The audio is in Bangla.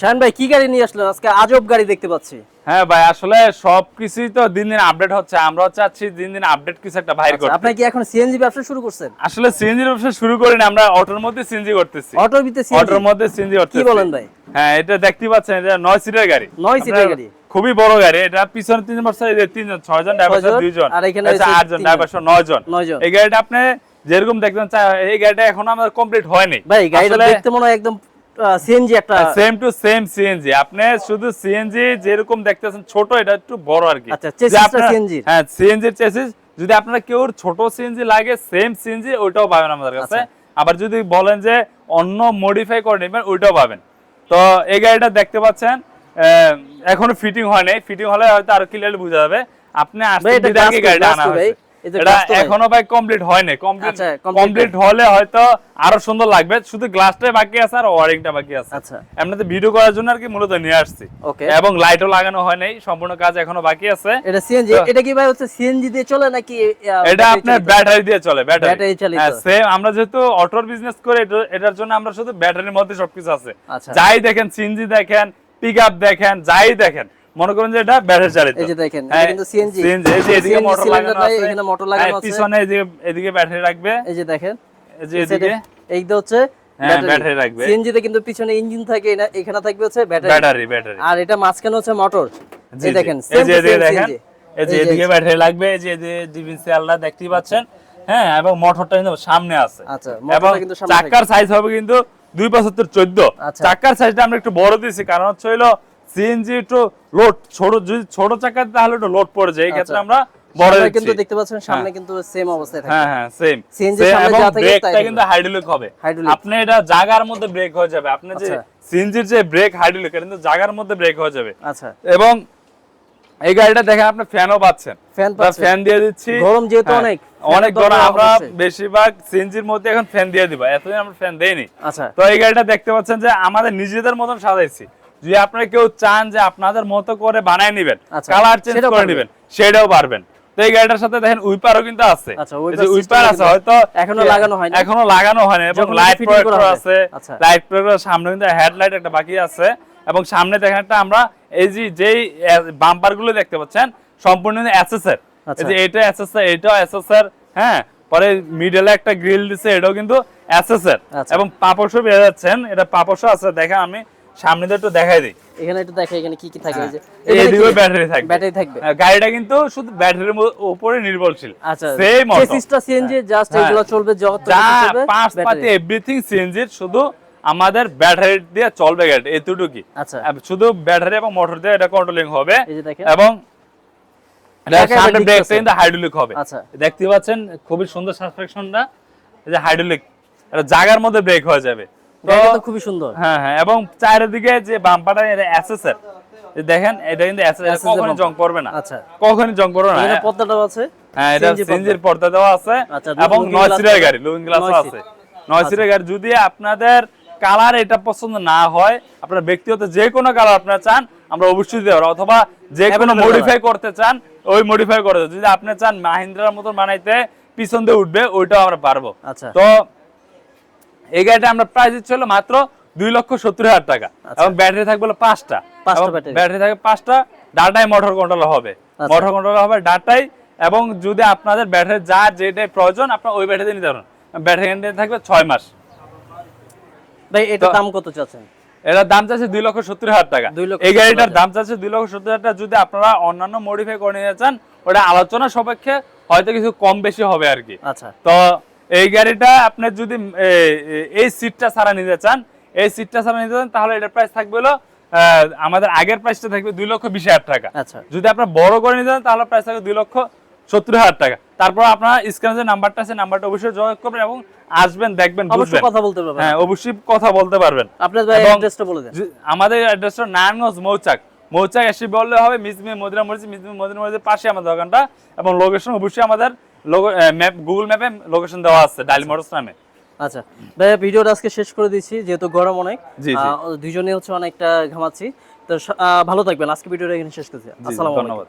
শাহান ভাই কি গাড়ি নিয়ে আসলেন? আজকে আজব গাড়ি দেখতে পাচ্ছি। হ্যাঁ ভাই আসলে তো দিন দিন আপডেট হচ্ছে। চাচ্ছি দিন দিন আপডেট কিছু একটা বাইর আচ্ছা, করতে। আপনি কি এখন সিএনজি ব্যবসা শুরু করছেন? আসলে সিএনজির ব্যবসা শুরু করিনি আমরা অটোর মধ্যে সিএনজি করতেছি। অটোর ভিতরে সিএনজি অটোর মধ্যে সিএনজি কি বলেন ভাই? হ্যাঁ এটা দেখতে পাচ্ছেন এটা নয় সিটের গাড়ি। নয় সিটের গাড়ি। খুবই বড় গাড়ি এটা পিছনে তিন বছর এই যে তিনজন ছয়জন ড্রাইভার দুইজন। আর এখানে আচ্ছা, আটজন ড্রাইভার নয় জন নয় জন। এই গাড়িটা আপনি যেরকম দেখবেন এই গাড়িটা এখনও আমাদের কমপ্লিট হয়নি। ভাই গাড়িটা দেখতে মনে হয় একদম সিএনজি একটা সেম টু সেম সিএনজি আপনি শুধু সিএনজি যেরকম দেখতেছেন ছোট এটা একটু বড় আর কি। আচ্ছা, -র। হ্যাঁ সিএনজি চেসিস যদি আপনারা কেউ ছোট সিএনজি লাগে সেম সিএনজি ওইটাও পাবেন আমাদের কাছে। আচ্ছা। আবার যদি বলেন যে অন্য মডিফাই করে নেবেন ওইটাও পাবেন। তো এই গাড়িটা দেখতে পাচ্ছেন এখনও ফিটিং হয় নাই। ফিটিং হলে হয়তো আরও ক্লিয়ারলি বোঝা যাবে। আপনি আসতে গাড়িটা আনা হয়েছে। এটা। এখনও ভাই কমপ্লিট হয় নাই কমপ্লিট কমপ্লিট হলে হয়তো আরও সুন্দর লাগবে। শুধু গ্লাসটাই বাকি আছে আর ওয়ারিংটা বাকি আছে। আচ্ছা। এমনিতে ভিডিও করার জন্য আর কি মূলত নিয়ে আসছি। এবং লাইটও লাগানো হয় নাই সম্পূর্ণ কাজ এখনও বাকি আছে। এটা সিএনজি এটা কি ভাই হচ্ছে সিএনজি দিয়ে চলে নাকি এটা আপনার ব্যাটারি দিয়ে চলে ব্যাটারি ব্যাটারি। হ্যাঁ সেম আমরা যেহেতু অটোর বিজনেস করে এটার জন্য আমরা শুধু ব্যাটারির মধ্যে সবকিছু আছে। আচ্ছা। যাই দেখেন সিএনজি দেখেন পিকআপ দেখেন যাই দেখেন মনে করেন যে এটা ব্যাটারি চালিত। এই যে দেখেন, এটা হ্যাঁ, কিন্তু CNG CNG, এই যে এদিকে মোটর লাগানো আছে। এখানে লাগানো হ্যাঁ, আছে। পিছনে এদিকে এদিকে ব্যাটারি রাখবে। এই যে দেখেন এই যে এদিকে। এই যে হচ্ছে battery রাখবে। সিএনজি তে কিন্তু পিছনে ইঞ্জিন থাকে এনা- এখানে থাকবে হচ্ছে ব্যাটারি ব্যাটারি ব্যাটারি আর এটা মাঝখানে হচ্ছে মোটর এই দেখেন এই যে এদিকে দেখেন এই যে এদিকে ব্যাটারি লাগবে এই যে ডিফেন্সিয়ালটা দেখতেই পাচ্ছেন। হ্যাঁ এবং মোটরটা কিন্তু সামনে আছে। আচ্ছা, এবং মোটরটা কিন্তু সামনে চাকার সাইজ হবে কিন্তু দুই পঁচাত্তর চোদ্দ। আচ্ছা। চাকার সাইজটা আমরা একটু বড় দিয়েছি কারণ হচ্ছে হইল সিএনজি একটু লোড ছোট যদি ছোট চাকা তাহলে একটু লোড পড়ে যায় এই ক্ষেত্রে আচ্ছা। আমরা বড় কিন্তু দেখতে পাচ্ছেন সামনে কিন্তু সেম অবস্থায় থাকে। হ্যাঁ হ্যাঁ সেম CNG সামনে এবং যা থাকে ব্রেকটা কিন্তু হাইড্রোলিক হবে। আপনি এটা জাগার মধ্যে ব্রেক হয়ে যাবে। আপনি যে আচ্ছা। সিএনজির যে ব্রেক হাইড্রোলিক কিন্তু জাগার মধ্যে ব্রেক হয়ে যাবে। আচ্ছা। এবং এই গাড়িটা দেখেন আপনি ফ্যানও পাচ্ছেন। ফ্যান আমরা ফ্যান দিয়ে দিচ্ছি। গরম যেহেতু হ্যাঁ, অনেক, অনেক গরম আমরা। বেশিরভাগ সিএনজির মধ্যে এখন ফ্যান দিয়ে দিব। এতদিন আমরা ফ্যান দেইনি। আচ্ছা। তো এই গাড়িটা দেখতে পাচ্ছেন যে আমাদের নিজেদের মতন সাজাইছি। যদি আপনারা কেউ চান যে আপনাদের মতো করে বানায় নেবেন আচ্ছা, কালার চেঞ্জ করে। নেবেন সেটাও পারবেন তো এই গাড়িটার সাথে দেখেন উইপারও কিন্তু আছে আচ্ছা, উইপার আছে হয়তো এখনও লাগানো হয়নি। এখনও লাগানো হয়নি এবং লাইট প্রজেক্টর আছে আচ্ছা। লাইট প্রজেক্টর সামনে কিন্তু হেডলাইট একটা বাকি আছে এবং সামনে দেখেন একটা আমরা এই যে যেই বাম্পারগুলো দেখতে পাচ্ছেন সম্পূর্ণ এসএসআর আচ্ছা। এই যে এটা এসএসআর এটাও এসএসআর হ্যাঁ পরে মিডলে একটা গ্রিল দিছে এটাও কিন্তু এসএসআর আচ্ছা। এবং পাপোশও পেয়ে যাচ্ছেন এটা পাপোশও আছে দেখেন আমি সামনে দিয়ে একটু দেখাই দিই। এখানে একটু দেখে এখানে কি কি থাকে এই যে এই এদিকেও ব্যাটারি থাকবে। ব্যাটারি থাকবে। হ্যাঁ, গাড়িটা কিন্তু শুধু ব্যাটারির উপরে নির্ভরশীল। আচ্ছা সেম অটো চেসিসটা সিএনজি জাস্ট হ্যাঁ। এগুলো চলবে যত চলবে পাঁচ পাতি এভরিথিং সিএনজির শুধু আমাদের ব্যাটারি দিয়ে চলবে গাড়ি এতটুকুই। আচ্ছা। শুধু ব্যাটারি এবং মোটর দিয়ে এটা কন্ট্রোলিং হবে। এবং এটা সামনে ব্রেকটা কিন্তু হাইড্রোলিক হবে। আচ্ছা। দেখতে পাচ্ছেন খুবই সুন্দর সাসপেকশনটা যে হাইড্রোলিক এটা জায়গার মধ্যে ব্রেক হয়ে যাবে। তো তো খুবই সুন্দর। হ্যাঁ হ্যাঁ এবং চারিদিকে যে বাম্পারটা এটা দেখেন এটা কিন্তু কখনো জং পড়বে না। আচ্ছা। কখনো জং পড়বে না এখানে পর্দাটাও আছে? হ্যাঁ এটা পর্দা। দেওয়া আছে আচ্ছা, এবং নয় সিটের গাড়ি লুকিং নয় আছে। নয় সিটের গাড়ি যদি আপনাদের কালার এটা পছন্দ না হয় আপনার ব্যক্তিগত যে কোনো কালার আপনারা চান আমরা অবশ্যই পারব অথবা যে কোনো মডিফাই করতে চান ওই মডিফাই করে যদি আপনি চান মাহিন্দ্রার মতন বানাইতে পিছন দিয়ে উঠবে ওইটাও আমরা পারব। আচ্ছা। তো এই গাড়িটা আমরা প্রাইস দিচ্ছি হলো মাত্র দুই লক্ষ সত্তর হাজার টাকা। আচ্ছা। এবং ব্যাটারি থাকবে হলো পাঁচটা। ব্যাটারি থাকবে পাঁচটা ডাটাই মোটর কন্ট্রোল হবে। আচ্ছা। মোটর কন্ট্রোল হবে ডাটাই এবং যদি আপনাদের ব্যাটারি যা যেটাই প্রয়োজন আপনার ওই ব্যাটারি নিতে পারেন। ব্যাটারি গ্যারান্টি থাকবে ছয় মাস। ভাই এটা দাম কত চাচ্ছেন? এটার দাম চাচ্ছে দুই লক্ষ সত্তর হাজার টাকা। এই গাড়িটার দাম চাচ্ছে দুই লক্ষ সত্তর হাজার টাকা। যদি আপনারা অন্যান্য মডিফাই করে নিতে চান ওটা আলোচনা সাপেক্ষে হয়তো কিছু কম বেশি হবে আর কি। আচ্ছা। তো এই গাড়িটা আপনি যদি এই সিটটা ছাড়া নিতে চান এই সিটটা ছাড়া নিতে চান তাহলে এটার প্রাইস থাকবে হলো আমাদের আগের প্রাইসটা থাকবে দুই লক্ষ বিশ হাজার টাকা। আচ্ছা। যদি আপনার বড় করে নিতে চান তাহলে প্রাইস থাকবে দুই লক্ষ সত্তর হাজার টাকা। তারপর আপনার স্ক্রিনে যে নাম্বারটা আছে নাম্বারটা অবশ্যই যোগাযোগ করবেন এবং আসবেন দেখবেন অবশ্যই বুঝবেন। কথা বলতে পারবেন। হ্যাঁ অবশ্যই কথা বলতে পারবেন। আপনার ভাই অ্যাড্রেসটা বলে দেন। আমাদের অ্যাড্রেসটা নারায়ণগঞ্জ মৌচাক। মৌচাক এসে বললে হবে মিসমি মদিনা মসজিদ মিসমি মদিনা মসজিদের পাশে আমাদের দোকানটা এবং লোকেশন অবশ্যই আমাদের ম্যাপ গুগল ম্যাপে লোকেশন দেওয়া আছে ডাইল মোটরস নামে। আচ্ছা ভাইয়া ভিডিওটা আজকে শেষ করে দিচ্ছি যেহেতু গরম অনেক। দুইজনে হচ্ছে অনেকটা ঘামাচ্ছি। তো আহ, ভালো থাকবেন আজকে ভিডিওটা এখানে শেষ করছি। আসসালাম আসসালামু আলাইকুম। ধন্যবাদ।